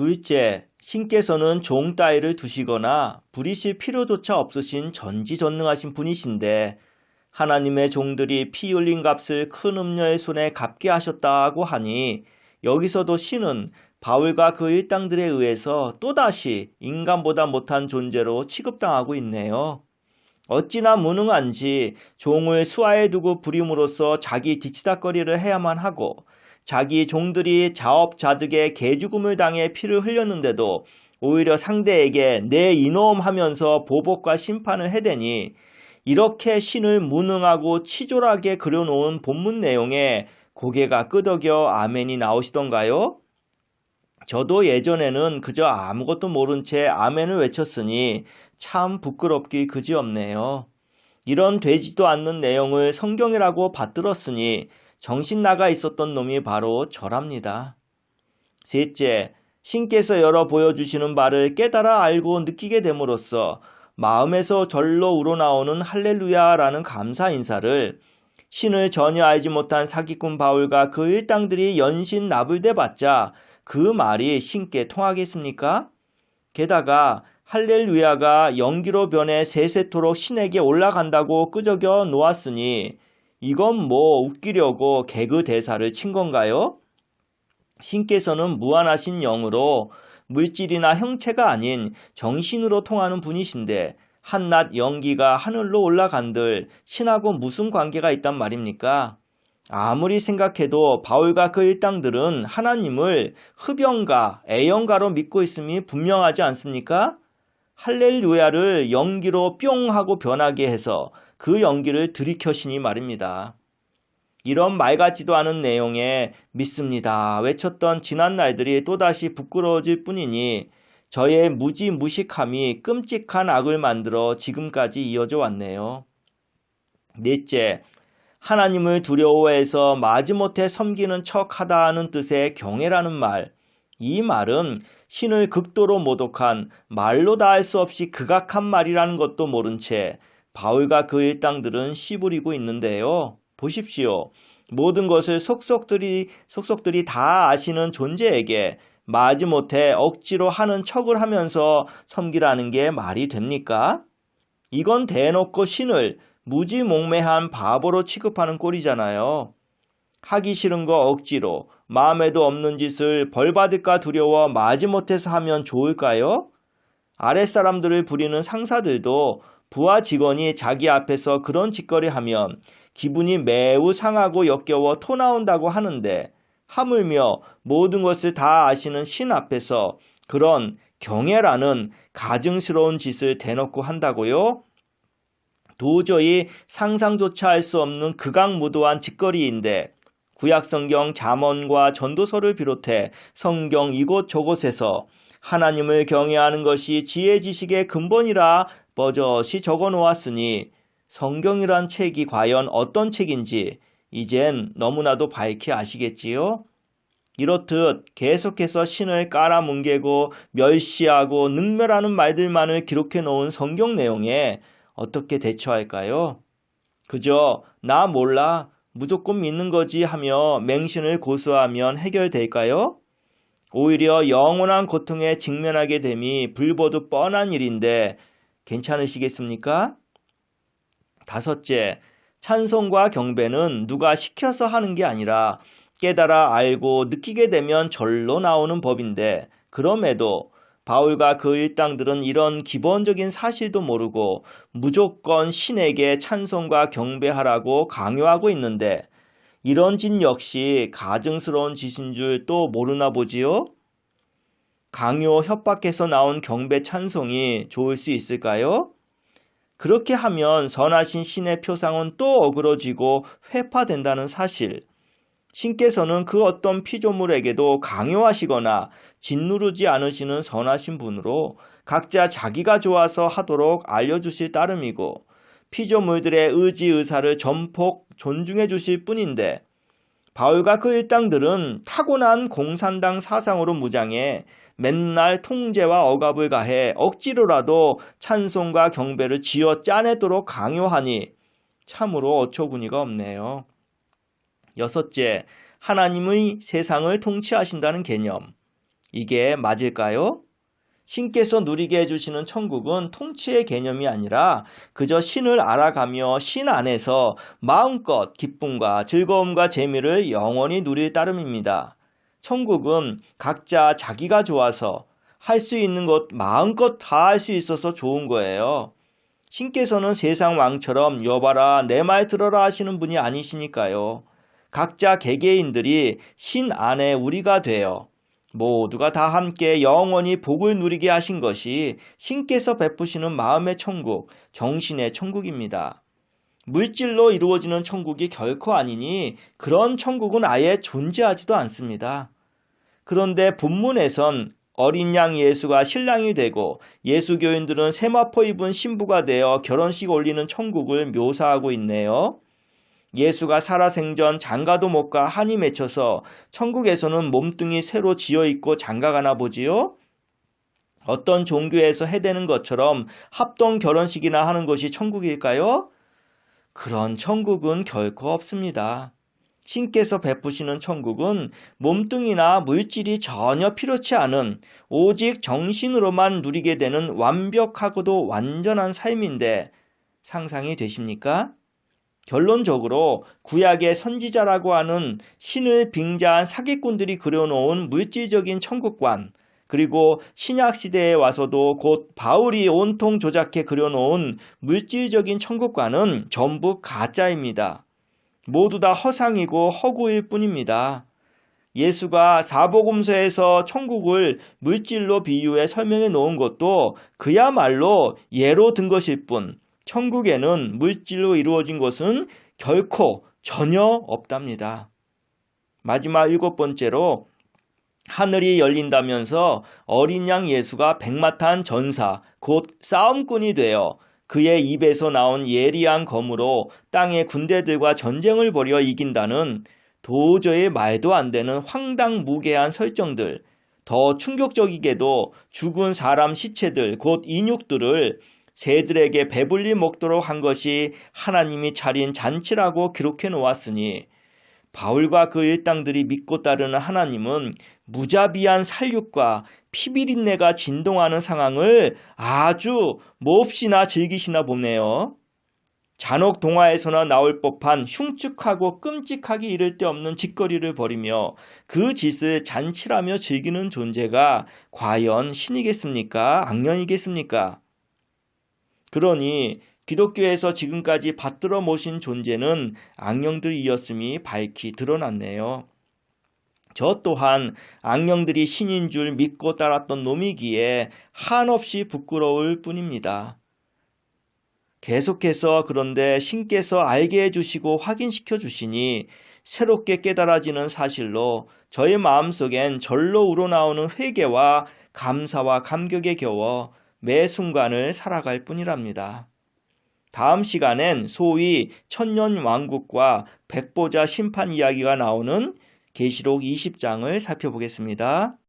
둘째, 신께서는 종 따위를 두시거나 부리실 필요조차 없으신 전지전능하신 분이신데 하나님의 종들이 피 흘린 값을 큰 음녀의 손에 갚게 하셨다고 하니 여기서도 신은 바울과 그 일당들에 의해서 또다시 인간보다 못한 존재로 취급당하고 있네요. 어찌나 무능한지 종을 수하에 두고 부림으로써 자기 뒤치다거리를 해야만 하고 자기 종들이 자업자득의 개죽음을 당해 피를 흘렸는데도 오히려 상대에게 내 이놈 하면서 보복과 심판을 해대니 이렇게 신을 무능하고 치졸하게 그려놓은 본문 내용에 고개가 끄덕여 아멘이 나오시던가요? 저도 예전에는 그저 아무것도 모른 채 아멘을 외쳤으니 참 부끄럽기 그지없네요. 이런 되지도 않는 내용을 성경이라고 받들었으니 정신 나가 있었던 놈이 바로 저랍니다. 셋째, 신께서 열어 보여주시는 바를 깨달아 알고 느끼게 됨으로써 마음에서 절로 우러나오는 할렐루야라는 감사 인사를 신을 전혀 알지 못한 사기꾼 바울과 그 일당들이 연신 나불대 받자 그 말이 신께 통하겠습니까? 게다가 할렐루야가 연기로 변해 세세토록 신에게 올라간다고 끄적여 놓았으니 이건 뭐 웃기려고 개그 대사를 친 건가요? 신께서는 무한하신 영으로 물질이나 형체가 아닌 정신으로 통하는 분이신데 한낱 연기가 하늘로 올라간들 신하고 무슨 관계가 있단 말입니까? 아무리 생각해도 바울과 그 일당들은 하나님을 흡연가, 애연가로 믿고 있음이 분명하지 않습니까? 할렐루야를 연기로 뿅 하고 변하게 해서 그 연기를 들이켜시니 말입니다. 이런 말 같지도 않은 내용에 믿습니다 외쳤던 지난 날들이 또다시 부끄러워질 뿐이니 저의 무지무식함이 끔찍한 악을 만들어 지금까지 이어져 왔네요. 넷째, 하나님을 두려워해서 마지못해 섬기는 척 하다 하는 뜻의 경애라는 말. 이 말은 신을 극도로 모독한 말로 다 할 수 없이 극악한 말이라는 것도 모른 채 바울과 그 일당들은 씨부리고 있는데요. 보십시오. 모든 것을 속속들이, 속속들이 다 아시는 존재에게 마지못해 억지로 하는 척을 하면서 섬기라는 게 말이 됩니까? 이건 대놓고 신을 무지몽매한 바보로 취급하는 꼴이잖아요. 하기 싫은 거 억지로 마음에도 없는 짓을 벌받을까 두려워 마지못해서 하면 좋을까요? 아랫사람들을 부리는 상사들도 부하 직원이 자기 앞에서 그런 짓거리 하면 기분이 매우 상하고 역겨워 토 나온다고 하는데 하물며 모든 것을 다 아시는 신 앞에서 그런 경애라는 가증스러운 짓을 대놓고 한다고요? 도저히 상상조차 할 수 없는 극악무도한 짓거리인데 구약성경 잠언과 전도서를 비롯해 성경 이곳저곳에서 하나님을 경외하는 것이 지혜 지식의 근본이라 버젓이 적어 놓았으니 성경이란 책이 과연 어떤 책인지 이젠 너무나도 밝히 아시겠지요? 이렇듯 계속해서 신을 깔아뭉개고 멸시하고 능멸하는 말들만을 기록해 놓은 성경 내용에 어떻게 대처할까요? 그저 나 몰라 무조건 믿는 거지 하며 맹신을 고수하면 해결될까요? 오히려 영원한 고통에 직면하게 됨이 불보듯 뻔한 일인데 괜찮으시겠습니까? 다섯째, 찬송과 경배는 누가 시켜서 하는 게 아니라 깨달아 알고 느끼게 되면 절로 나오는 법인데 그럼에도 바울과 그 일당들은 이런 기본적인 사실도 모르고 무조건 신에게 찬송과 경배하라고 강요하고 있는데 이런 짓 역시 가증스러운 짓인 줄 또 모르나 보지요? 강요 협박해서 나온 경배 찬송이 좋을 수 있을까요? 그렇게 하면 선하신 신의 표상은 또 어그러지고 회파된다는 사실. 신께서는 그 어떤 피조물에게도 강요하시거나 짓누르지 않으시는 선하신 분으로 각자 자기가 좋아서 하도록 알려주실 따름이고 피조물들의 의지 의사를 전폭 존중해 주실 뿐인데 바울과 그 일당들은 타고난 공산당 사상으로 무장해 맨날 통제와 억압을 가해 억지로라도 찬송과 경배를 지어 짜내도록 강요하니 참으로 어처구니가 없네요. 여섯째, 하나님의 세상을 통치하신다는 개념. 이게 맞을까요? 신께서 누리게 해주시는 천국은 통치의 개념이 아니라 그저 신을 알아가며 신 안에서 마음껏 기쁨과 즐거움과 재미를 영원히 누릴 따름입니다. 천국은 각자 자기가 좋아서 할 수 있는 것 마음껏 다 할 수 있어서 좋은 거예요. 신께서는 세상 왕처럼 여봐라 내 말 들어라 하시는 분이 아니시니까요. 각자 개개인들이 신 안에 우리가 되어 모두가 다 함께 영원히 복을 누리게 하신 것이 신께서 베푸시는 마음의 천국, 정신의 천국입니다. 물질로 이루어지는 천국이 결코 아니니 그런 천국은 아예 존재하지도 않습니다. 그런데 본문에선 어린 양 예수가 신랑이 되고 예수교인들은 세마포 입은 신부가 되어 결혼식 올리는 천국을 묘사하고 있네요. 예수가 살아생전 장가도 못 가 한이 맺혀서 천국에서는 몸뚱이 새로 지어 있고 장가가나 보지요? 어떤 종교에서 해대는 것처럼 합동 결혼식이나 하는 것이 천국일까요? 그런 천국은 결코 없습니다. 신께서 베푸시는 천국은 몸뚱이나 물질이 전혀 필요치 않은 오직 정신으로만 누리게 되는 완벽하고도 완전한 삶인데 상상이 되십니까? 결론적으로 구약의 선지자라고 하는 신을 빙자한 사기꾼들이 그려놓은 물질적인 천국관, 그리고 신약 시대에 와서도 곧 바울이 온통 조작해 그려놓은 물질적인 천국관은 전부 가짜입니다. 모두 다 허상이고 허구일 뿐입니다. 예수가 사복음서에서 천국을 물질로 비유해 설명해 놓은 것도 그야말로 예로 든 것일 뿐, 천국에는 물질로 이루어진 것은 결코 전혀 없답니다. 마지막 일곱 번째로 하늘이 열린다면서 어린 양 예수가 백마탄 전사, 곧 싸움꾼이 되어 그의 입에서 나온 예리한 검으로 땅의 군대들과 전쟁을 벌여 이긴다는 도저히 말도 안 되는 황당무계한 설정들, 더 충격적이게도 죽은 사람 시체들, 곧 인육들을 새들에게 배불리 먹도록 한 것이 하나님이 차린 잔치라고 기록해 놓았으니 바울과 그 일당들이 믿고 따르는 하나님은 무자비한 살육과 피비린내가 진동하는 상황을 아주 몹시나 즐기시나 보네요. 잔혹 동화에서나 나올 법한 흉측하고 끔찍하기 이를 데 없는 짓거리를 벌이며 그 짓을 잔치라며 즐기는 존재가 과연 신이겠습니까? 악령이겠습니까? 그러니 기독교에서 지금까지 받들어 모신 존재는 악령들이었음이 밝히 드러났네요. 저 또한 악령들이 신인 줄 믿고 따랐던 놈이기에 한없이 부끄러울 뿐입니다. 계속해서 그런데 신께서 알게 해주시고 확인시켜 주시니 새롭게 깨달아지는 사실로 저의 마음속엔 절로 우러나오는 회개와 감사와 감격에 겨워 매 순간을 살아갈 뿐이랍니다. 다음 시간엔 소위 천년 왕국과 백보자 심판 이야기가 나오는 계시록 20장을 살펴보겠습니다.